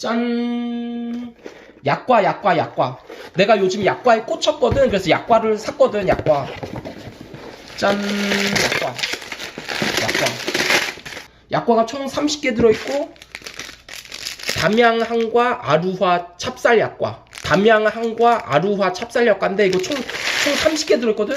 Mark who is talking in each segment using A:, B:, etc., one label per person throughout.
A: 짠. 약과, 약과, 약과. 내가 요즘 약과에 꽂혔거든. 그래서 약과를 샀거든, 약과. 짠. 약과. 약과. 약과가 총 30개 들어있고, 담양항과 아루화 찹쌀 약과. 담양항과 아루화 찹쌀 약과인데, 이거 총, 총 30개 들어있거든?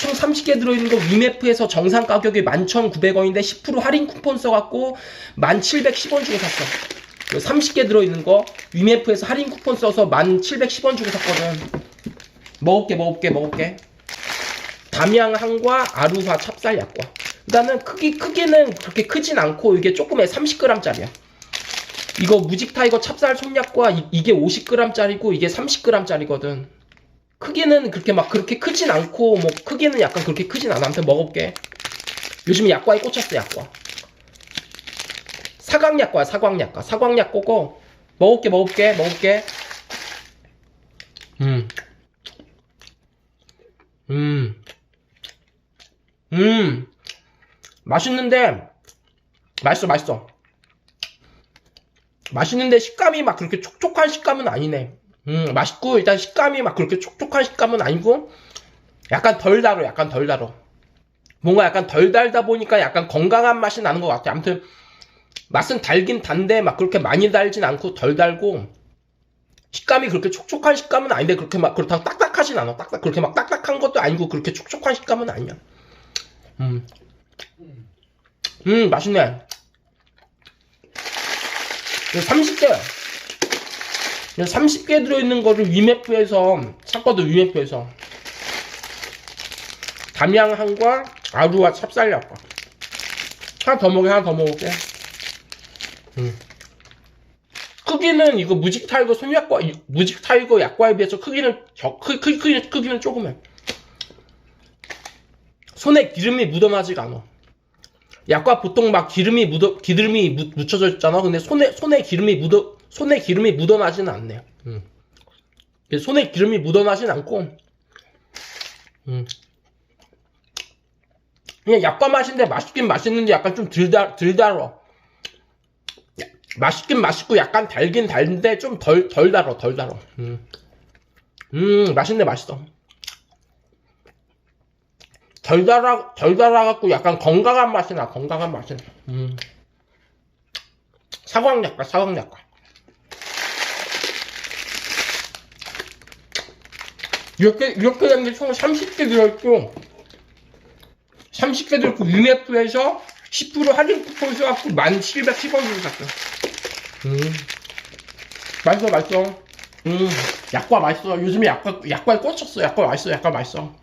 A: 총 30개 들어있는 거 위메프에서 정상 가격이 11,900원인데 10% 할인 쿠폰 써갖고 1,710원 주고 샀어. 30개 들어있는 거 위메프에서 할인 쿠폰 써서 1,710원 주고 샀거든. 먹을게 먹을게 먹을게. 담양항과 아루화 찹쌀 약과. 일단은 크기 크기는 그렇게 크진 않고 이게 조금에 30g짜리야. 이거 무직 타이거 찹쌀 솜약과 이, 이게 50g짜리고 이게 30g짜리거든. 크기는 그렇게 막 그렇게 크진 않고 뭐 크기는 약간 그렇게 크진 않아. 아무튼 먹어볼게. 요즘 약과에 꽂혔어 약과. 사광약과야 사광약과. 사광약과고 먹을게 먹을게 먹을게. 음. 음. 음. 맛있는데 맛있어 맛있어. 맛있는데 식감이 막 그렇게 촉촉한 식감은 아니네. 음, 맛있고, 일단 식감이 막 그렇게 촉촉한 식감은 아니고, 약간 덜 달어, 약간 덜 달어. 뭔가 약간 덜 달다 보니까 약간 건강한 맛이 나는 것 같아. 아무튼, 맛은 달긴 단데, 막 그렇게 많이 달진 않고 덜 달고, 식감이 그렇게 촉촉한 식감은 아닌데, 그렇게 막, 그렇다고 딱딱하진 않아. 딱딱, 그렇게 막 딱딱한 것도 아니고, 그렇게 촉촉한 식감은 아니야. 음. 음, 맛있네. 30개야. 30개 들어있는 거를 위메프에서 샀거든 위메프에서 담양항과 아루와 찹쌀약과 하나 더 먹게 하나 더 먹을게 음. 크기는 이거 무직 타이거 손약과 무직 타이거 약과에 비해서 크기는 저, 크, 크, 크, 크기는 조그매 손에 기름이 묻어나지가 않아 약과 보통 막 기름이 묻어 기름이 묻, 묻혀져 있잖아 근데 손에 손에 기름이 묻어 손에 기름이 묻어나지는 않네요. 음. 손에 기름이 묻어나진 않고, 음. 그냥 약과 맛인데 맛있긴 맛있는데 약간 좀 덜달, 덜 달어. 맛있긴 맛있고 약간 달긴 달는데 좀 덜, 덜 달어, 덜 달어. 음. 음, 맛있네, 맛있어. 덜 달아, 덜 달아갖고 약간 건강한 맛이 나, 건강한 맛이 나. 음. 사광약과, 사광약과. 이렇게 이렇게 된게 총 30개 들어있고 30개 들어있고 UMF에서 10% 할인 쿠폰 써갖고 1710원 주고 샀어 음. 맛있어 맛있어? 음. 약과 맛있어. 요즘에 약과 약과에 꽂혔어. 약과 맛있어 약과 맛있어